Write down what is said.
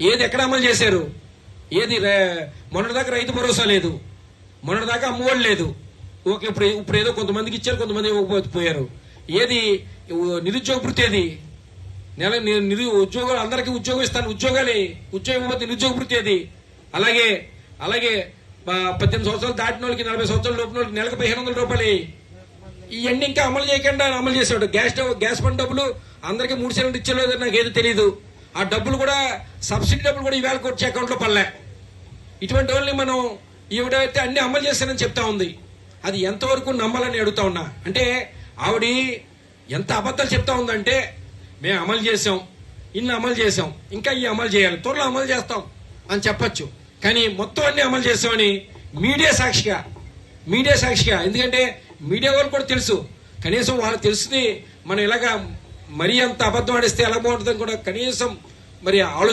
ఏది ఎక్కడ అమలు చేశారు? ఏది మొన్నటి మొన్నటిదాకా రైతు భరోసా లేదు. మొన్నటిదాకా అమ్మఒడి లేదు. ఓకే ఇప్పుడు ఇప్పుడు ఏదో కొంతమందికి ఇచ్చారు కొంతమంది ఇవ్వకపోయారు ఏది నిరుద్యోగ వృత్తి ఏది? నెల నిరు ఉద్యోగాలు అందరికీ ఉద్యోగం ఇస్తాను ఉద్యోగాలే ఉద్యోగం ఇవ్వకపోతే నిరుద్యోగ వృత్తి అది అలాగే అలాగే ప- పద్దెనిమిది సంవత్సరాలు దాటిన వాళ్ళకి నలభై సంవత్సరాల లోపల వాళ్ళకి నెలకు పదిహేను వందల రూపాయలు ఇవన్నీ ఇంకా అమలు చేయకుండా అమలు చేశాడు గ్యాస్ గ్యాస్ బండ్ డబ్బులు అందరికీ మూడు సిలిండర్ ఇచ్చలేదు నాకు ఏది తెలియదు ఆ డబ్బులు కూడా సబ్సిడీ డబ్బులు కూడా ఈవేళ వచ్చే అకౌంట్లో పడలే. ఇటువంటి వాళ్ళని మనం ఈవిడైతే అన్ని అమలు చేస్తానని చెప్తా ఉంది అది ఎంతవరకు నమ్మాలని అడుగుతా ఉన్నా. అంటే ఆవిడ ఎంత అబద్ధాలు చెప్తా ఉందంటే మేము అమలు చేసాం ఇన్ని అమలు చేసాం ఇంకా ఈ అమలు చేయాలి త్వరలో అమలు చేస్తాం అని చెప్పచ్చు. కానీ మొత్తం అన్ని అమలు చేస్తామని మీడియా సాక్షిగా మీడియా సాక్షిగా ఎందుకంటే మీడియా వాళ్ళు కూడా తెలుసు. కనీసం వాళ్ళకి తెలుస్తుంది మనం ఇలాగా మరీ అంత అబద్ధం ఆడిస్తే ఎలా బాగుంటుందని కూడా కనీసం మరి ఆలోచన